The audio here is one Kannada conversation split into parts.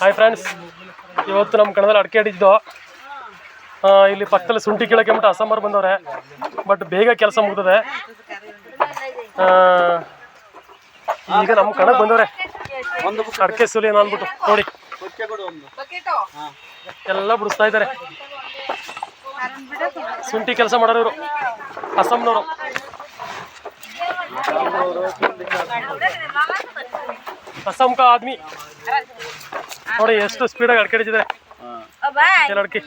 ಹಾಯ್ ಫ್ರೆಂಡ್ಸ್ ಇವತ್ತು ನಮ್ಮ ಕಣದಲ್ಲಿ ಅಡಿಕೆ ಹಿಡಿದ್ದು ಇಲ್ಲಿ ಪಕ್ಕದಲ್ಲಿ ಶುಂಠಿ ಕೀಳಕ್ಕೆ ಬಿಟ್ಟು ಅಸಂಬರ್ ಬಂದವ್ರೆ. ಬಟ್ ಬೇಗ ಕೆಲಸ ಮುಗ್ದದೆ. ಈಗ ನಮ್ಮ ಕಣಕ್ಕೆ ಬಂದವ್ರೆ. ಅಡಿಕೆ ಸುಲಿ ಏನೋ ಅಂದ್ಬಿಟ್ಟು. ನೋಡಿ. ಎಲ್ಲ ಬಿಡಿಸ್ತಾ ಇದ್ದಾರೆ. ಶುಂಠಿ ಕೆಲಸ ಮಾಡೋರು ಇವರು. ಅಸ್ಸಾಂನವರು. ಅಸ್ಸಾಂ ಕಾ ಆದ್ಮಿ. ನೋಡಿ ಎಷ್ಟು ಸ್ಪೀಡ್ ಆಗಿ ಎಲ್ಲ. ಅಡ್ಕೆ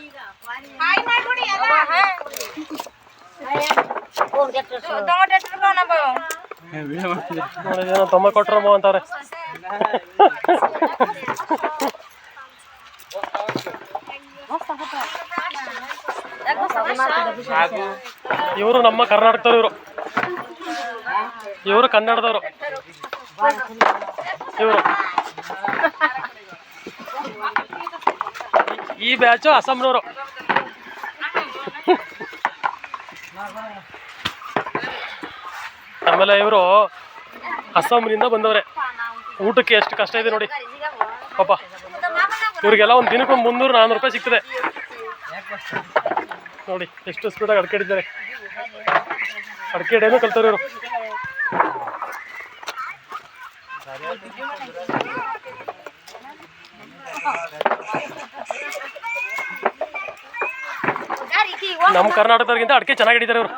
ಏನೋ ತಮ್ಮ ಕೊಟ್ರಮ್ಮ ಅಂತಾರೆ. ಇವರು ನಮ್ಮ ಕರ್ನಾಟಕದವ್ರು ಇವರು. ಇವರು ಕನ್ನಡದವರು. ಇವರು. ಈ ಬ್ಯಾಚು ಅಸ್ಸಾಂನವರು ಆಮೇಲೆ ಇವರು ಅಸ್ಸಾಂನಿಂದ ಬಂದವ್ರೆ. ಊಟಕ್ಕೆ ಎಷ್ಟು ಕಷ್ಟ ಇದೆ ನೋಡಿ. ಪಾಪ, ಇವ್ರಿಗೆಲ್ಲ ಒಂದು ದಿನಕ್ಕೆ ಒಂದು ಮುನ್ನೂರು ನಾನ್ನೂರು ರೂಪಾಯಿ ಸಿಗ್ತದೆ. ನೋಡಿ, ಎಷ್ಟು ಸ್ಪೀಡಾಗಿ ಅಡ್ಕೆಡಿದ್ದಾರೆ. ಅಡ್ಕೆಡೇನು ಕಲ್ತಾರೆ ಇವರು. ನಮ್ಮ ಕರ್ನಾಟಕದಾಗಿಂತ ಅಡಿಕೆ ಚೆನ್ನಾಗಿ ಹಿಡಿತಾರೆ ಅವರು